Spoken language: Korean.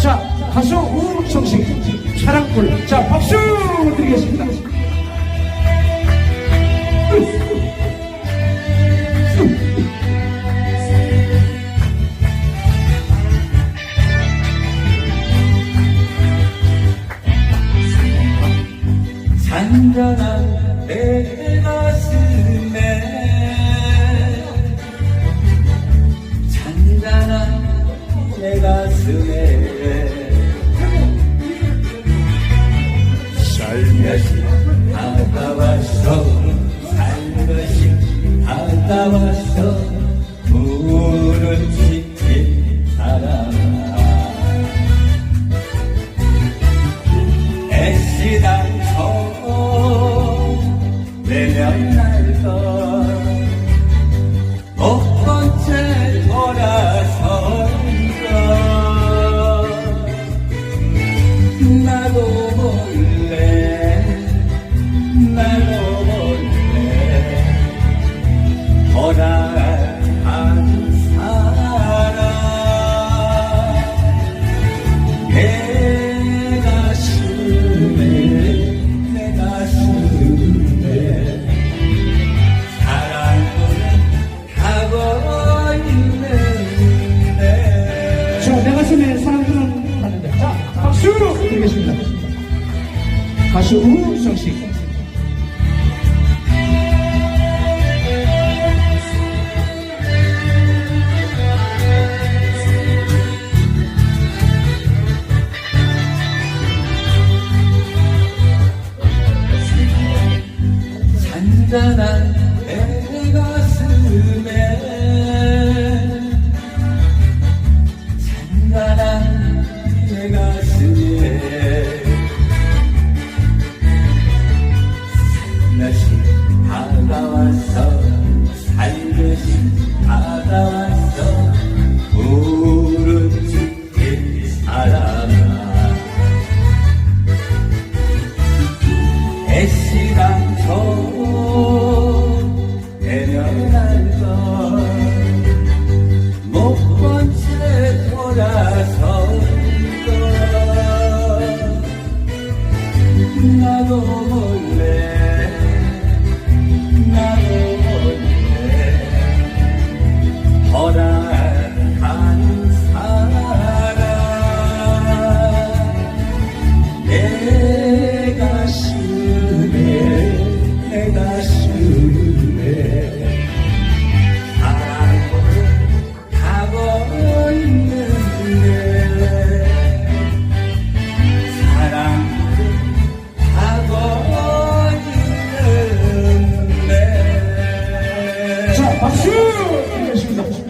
자, 가수 우성식, 사랑풀. 자, 박수 드리겠습니다. 산전한 是等候 박수 드리겠습니다. 가수 우성 씨. 잔잔한 애시랑 저 애면할 걸못 번째 돌아선 걸. 나도 박수! 힘내십니다.